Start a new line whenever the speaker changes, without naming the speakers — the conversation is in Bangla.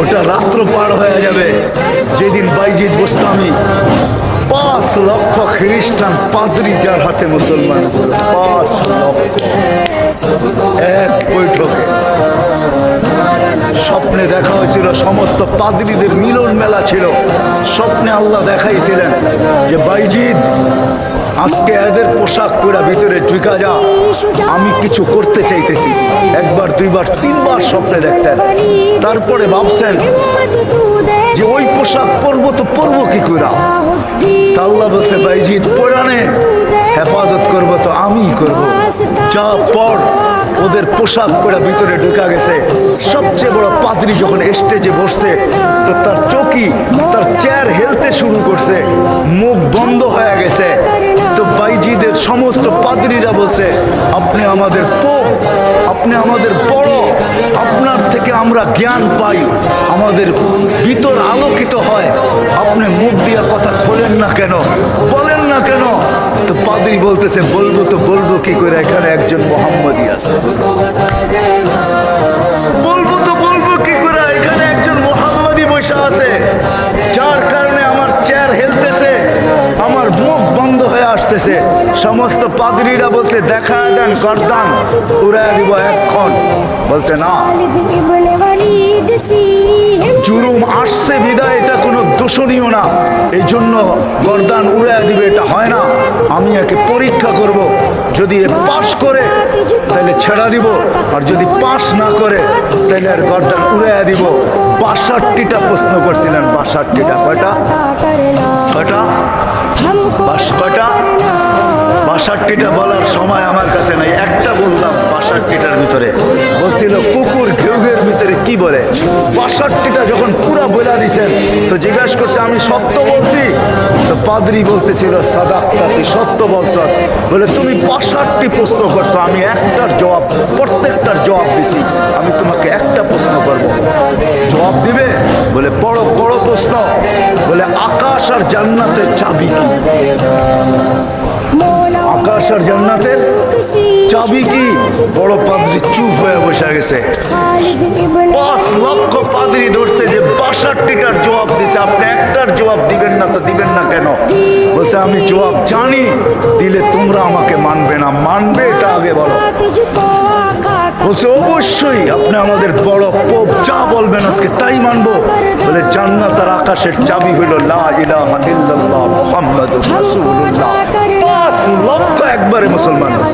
একটা রাত্র পার হয়ে যাবে। যেদিন বাইজিৎ বোস্তামি পাঁচ লক্ষ খ্রিস্টান পাঁচরি যার হাতে মুসলমান। পাঁচ লক্ষ। এক বৈঠকে। স্বপ্নে দেখা হয়েছিল সমস্ত পাদ্রীদের মিলন মেলা ছিল। স্বপ্নে আল্লাহ দেখাইছিলেন যে বাইজিদ আজকে এদের পোশাক পরা ভিতরে ঢুকা যা। আমি কিছু করতে চাইতেছি। একবার, দুইবার, তিনবার স্বপ্নে দেখছেন। তারপরে ভাবছেন যে ওই পোশাক পরবো তো পরবো কি করে? আল্লাহ বলছে, বাইজিদ পরানে হেফাজত করব তো আমিই করব। যা পর ওদের পোশাক পরা ভিতরে ঢুকা গেছে, সবচেয়ে বড় পাদ্রি যখন স্টেজে বসছে, তো তার চকি তার চেয়ার হেলতে শুরু করছে। মুখ বন্ধ হয়ে গেছে। সমস্ত পাদ্রীরা বলছে, আপনি আমাদের পোপ, আপনি আমাদের বড়, আপনার থেকে আমরা জ্ঞান পাই, আমাদের ভিতর আলোকিত হয়। আপনি মুখ দিয়ে কথা বলেন না কেন? বলেন না কেন? তো পাদ্রি বলতেছে, বলব তো বলব কি করে? এখানে একজন মোহাম্মদী আছে। আসতেছে। সমস্ত পাদ্রীরা বলছে, দেখা দেন, গর্দান উড়ায় দিব এক্ষণ বলছে, না। জুলুম আসছে, বিদায়, এটা কোনো দূষণীয় না। এই জন্য গর্দান উড়ায় দিবে, এটা হয় না। আমি একে পরীক্ষা করব। যদি এ পাশ করে, তাহলে ছেড়া দিব। আর যদি পাস না করে, তাহলে আর গর্দান উড়াইয়া দিব। বাষট্টিটা প্রশ্ন করছিলেন, বাষট্টিটা। কয়টা? কয়টা? বাষট্টিটা বলার সময় আমার কাছে নাই, একটা বললাম বাষট্টিটার ভিতরে। বলছিল, কুকুর ঘেউঘের ভিতরে কি বলে? বাষট্টিটা যখন পুরা বইলা দিছেন, তো জিজ্ঞাসা করছে, আমি সত্য বলছি? তো পাদ্রি বলতেছিল তুই সত্য বলছ। বলে, তুমি বাষট্টি প্রশ্ন করছ, আমি একটার জবাব, প্রত্যেকটার জবাব দিছি, আমি তোমাকে একটা প্রশ্ন করব। জবাব দিবে? বলে, বড় বড় প্রশ্ন। বলে, আকাশ আর জান্নাতের চাবি কি? আকাশ আর জান্নাতের চাবি কি? বড় পাদ্রি চুপ হয়ে বসে গেছে। পাঁচ লক্ষ পাদ্রি ধরছে যে বাষট্টিটার জবাব দিছে। আপনি একটার জবাব দিবেন না তো দিবেন না কেন? বলছে, আমি জবাব জানি, দিলে তোমরা আমাকে মানবে না। মানবে এটা আগে বলো। বলছে, অবশ্যই আপনি আমাদের বড় পোপ, যা বলবেন আজকে তাই মানবো। বলে, জান্নাত আর আকাশের চাবি হইল লা ইলাহা মুসলমান আছে।